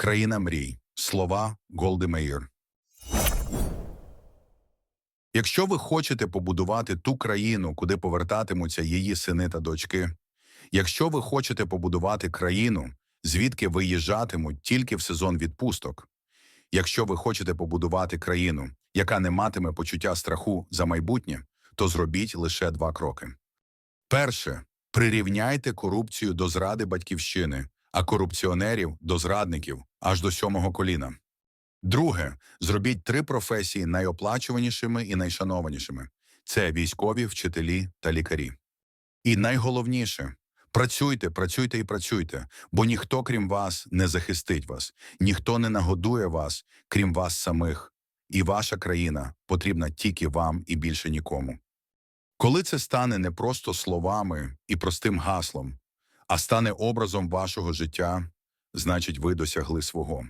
Країна мрій. Слова Голди Меїр. Якщо ви хочете побудувати ту країну, куди повертатимуться її сини та дочки, якщо ви хочете побудувати країну, звідки виїжджатимуть тільки в сезон відпусток, якщо ви хочете побудувати країну, яка не матиме почуття страху за майбутнє, то зробіть лише два кроки. Перше прирівняйте корупцію до зради батьківщини, а корупціонерів до зрадників аж до сьомого коліна. Друге, зробіть три професії найоплачуванішими і найшанованішими це військові, вчителі та лікарі. І найголовніше працюйте, працюйте і працюйте, бо ніхто, крім вас, не захистить вас, ніхто не нагодує вас, крім вас самих. І ваша країна потрібна тільки вам і більше нікому. Коли це стане не просто словами і простим гаслом, а стане образом вашого життя, значить, ви досягли свого.